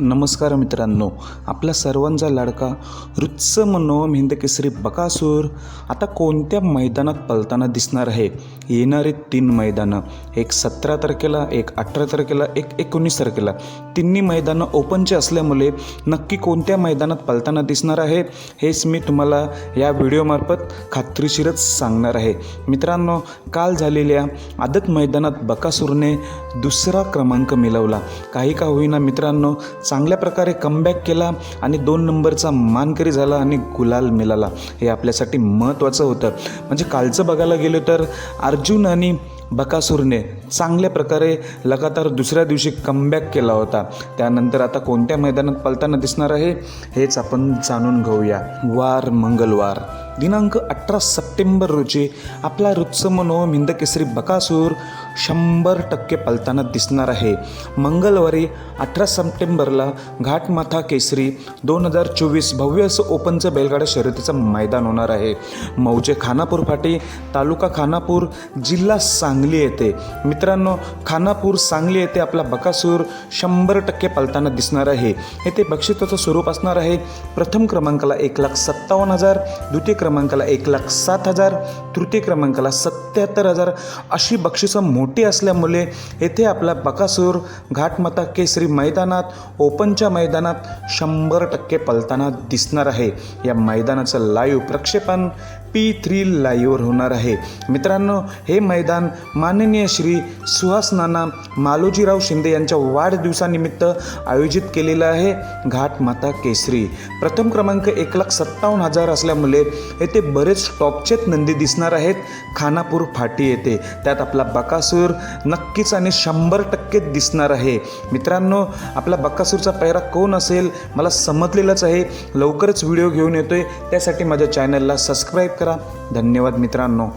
नमस्कार मित्रांनो आपला सर्वांचा लाडका रुच्च मनोम हिंदकेसरी बकासूर आता कोणत्या मैदानात पलताना दिसणार आहे? येणारे तीन मैदानं एक सतरा तारखेला एक अठरा तारखेला एक एकोणीस तारखेला. तिन्ही मैदानं ओपनचे असल्यामुळे नक्की कोणत्या मैदानात पलताना दिसणार आहे हेच मी तुम्हाला या व्हिडिओमार्फत खात्रीशीरच सांगणार आहे. मित्रांनो काल झालेल्या आदत मैदानात बकासूरने दुसरा क्रमांक मिळवला. काही का होईना मित्रांनो चांगल्या प्रकारे कमबॅक केला आणि दोन नंबरचा मानकरी झाला आणि गुलाल मिळाला. हे आपल्यासाठी महत्त्वाचं होतं. म्हणजे कालचं बघायला गेलो तर अर्जुन आणि बकासूरने चांगल्या प्रकारे लगातार दुसऱ्या दिवशी कमबॅक केला होता. त्यानंतर आता कोणत्या मैदानात पलताना दिसणार आहे हेच आपण जाणून घेऊया. वार मंगळवार दिनांक अठरा सप्टेंबर रोजी आपला रुत्सम मनोहम हिंदकेसरी बकासूर शंभर टक्के पलताना दिसणार आहे. मंगळवारी अठरा सप्टेंबरला घाटमाथा केसरी दोन हजार चोवीस भव्य असं ओपनचं बैलगाडा शर्यतीचं मैदान होणार आहे. मौजे खानापूर फाटी तालुका खानापूर जिल्हा सांगली येथे. मित्रांनो खानापूर सांगली येथे आपला बकासूर शंभर टक्के पलताना दिसणार आहे. येथे बक्षिसाचं स्वरूप असणार आहे. प्रथम क्रमांकाला एक लाख सत्तावन्न हजार द्वितीय क्रमांकाला एक लाख सात हजार तृतीय क्रमांकाला सत्याहत्तर हजार अशी बक्षिसं मोठी असल्यामुळे येथे आपला बकासूर घाटमाता केसरी मैदानात ओपनच्या मैदानात शंभर टक्के पलताना दिसणार आहे. या मैदानाचं लाईव्ह प्रक्षेपण पी थ्री लाईव्हवर होणार आहे. मित्रांनो हे मैदान माननीय श्री सुहास नाना मालोजीराव शिंदे यांच्या वाढदिवसानिमित्त आयोजित केलेलं आहे घाटमाता केसरी. प्रथम क्रमांक एक लाख सत्तावन्न हजार असल्यामुळे येथे बरेच टॉपचेच नंदी दिसणार आहेत. खानापूर फाटी येथे. त्यात आपला बकासूर नक्कीच आणि शंभर टक्के दिसणार आहे. मित्रांनो आपला बकासूरचा पैरा कोण असेल? मला समजलेलंच आहे. लवकरच व्हिडिओ घेऊन येतोय. त्यासाठी माझ्या चॅनलला सबस्क्राईब करा. धन्यवाद मित्रांनो.